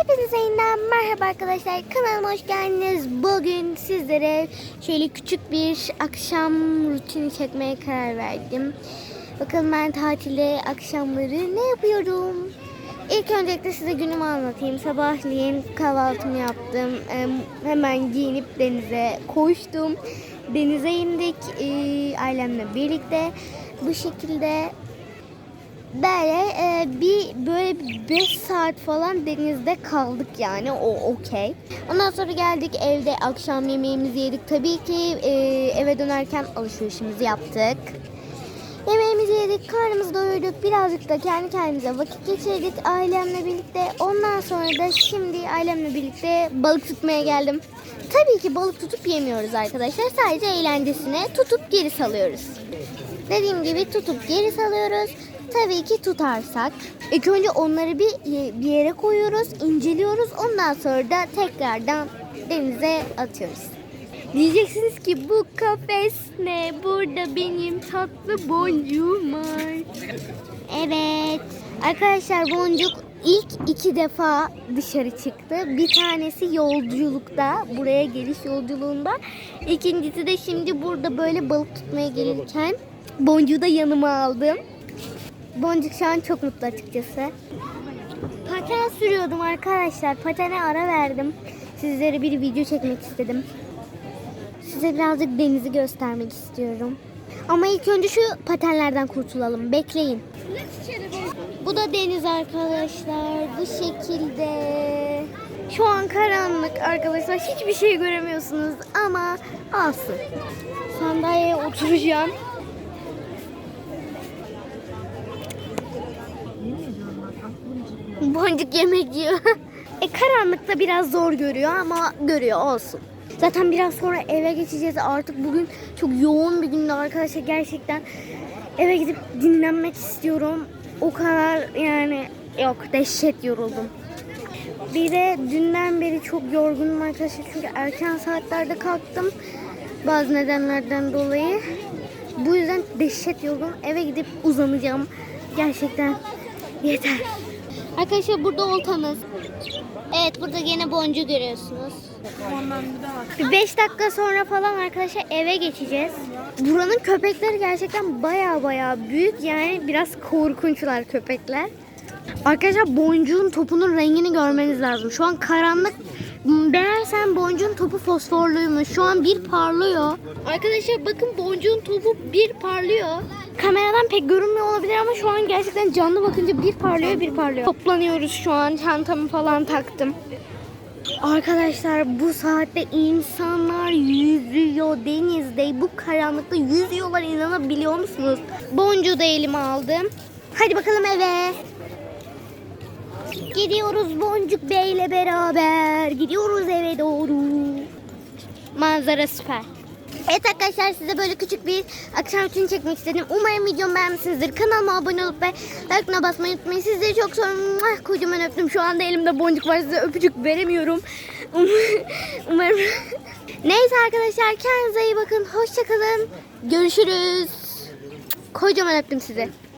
Hepinize yeniden merhaba arkadaşlar. Kanalıma hoş geldiniz. Bugün sizlere şöyle küçük bir akşam rutini çekmeye karar verdim. Bakalım ben tatilde akşamları ne yapıyorum? İlk öncelikle size günümü anlatayım. Sabahleyin kahvaltımı yaptım. Em, Hemen giyinip denize koştum. Denize indik e, ailemle birlikte. Bu şekilde böyle e, bir böyle 5 saat falan denizde kaldık yani o okey. Ondan sonra geldik evde akşam yemeğimizi yedik. Tabii ki e, eve dönerken alışverişimizi yaptık. Yemeğimizi yedik, karnımızı doyurduk. Birazcık da kendi kendimize vakit geçirdik ailemle birlikte. Ondan sonra da şimdi ailemle birlikte balık tutmaya geldim. Tabii ki balık tutup yemiyoruz arkadaşlar. Sadece eğlencesine tutup geri salıyoruz. Dediğim gibi tutup geri salıyoruz. Tabii ki tutarsak. İlk önce onları bir, bir yere koyuyoruz, inceliyoruz. Ondan sonra da tekrardan denize atıyoruz. Diyeceksiniz ki bu kafes ne? Burada benim tatlı boncuğum var. Evet. Arkadaşlar boncuk ilk iki defa dışarı çıktı. Bir tanesi yolculukta, buraya geliş yolculuğunda. İkincisi de şimdi burada böyle balık tutmaya gelirken boncuğu da yanıma aldım. Boncuk şu an çok mutlu açıkçası. Paten sürüyordum arkadaşlar. Patene ara verdim. Sizlere bir video çekmek istedim. Size birazcık denizi göstermek istiyorum. Ama ilk önce şu patenlerden kurtulalım. Bekleyin. Bu da deniz arkadaşlar. Bu şekilde. Şu an karanlık arkadaşlar. Hiçbir şey göremiyorsunuz ama alsın. Sandalyeye oturacağım. Boncuk yemek yiyor. e karanlıkta biraz zor görüyor ama görüyor olsun. Zaten biraz sonra eve geçeceğiz. Artık bugün çok yoğun bir gündü arkadaşlar. Gerçekten eve gidip dinlenmek istiyorum. O kadar yani yok dehşet yoruldum. Bir de dünden beri çok yorgunum arkadaşlar. Çünkü erken saatlerde kalktım. Bazı nedenlerden dolayı. Bu yüzden dehşet yorgun. Eve gidip uzanacağım. Gerçekten yeter. Arkadaşlar burada oltamız. Evet burada yine boncuğu görüyorsunuz. Bir 5 dakika sonra falan arkadaşlar eve geçeceğiz. Buranın köpekleri gerçekten baya baya büyük yani biraz korkunçlar köpekler. Arkadaşlar boncuğun topunun rengini görmeniz lazım. Şu an karanlık. Meğersem boncuğun topu fosforluymuş. Şu an bir parlıyor. Arkadaşlar bakın boncuğun topu bir parlıyor. Kameradan pek görünmüyor olabilir ama şu an gerçekten canlı bakınca bir parlıyor bir parlıyor. Toplanıyoruz şu an. Çantamı falan taktım. Arkadaşlar bu saatte insanlar yüzüyor denizde. Bu karanlıkta yüzüyorlar inanabiliyor musunuz? Boncuğu da elime aldım. Hadi bakalım eve. Gidiyoruz Boncuk Bey'le beraber. Gidiyoruz eve doğru. Manzara süper. Evet arkadaşlar size böyle küçük bir akşam rutini çekmek istedim. Umarım videomu beğenmişsinizdir. Kanalıma abone olup ve like'ına basmayı unutmayın. Sizleri çok seviyorum. Muah, Kocaman öptüm. Şu anda elimde boncuk var. Size öpücük veremiyorum. Um- Umarım. Neyse arkadaşlar kendinize iyi bakın. Hoşçakalın. Görüşürüz. Kocaman öptüm sizi.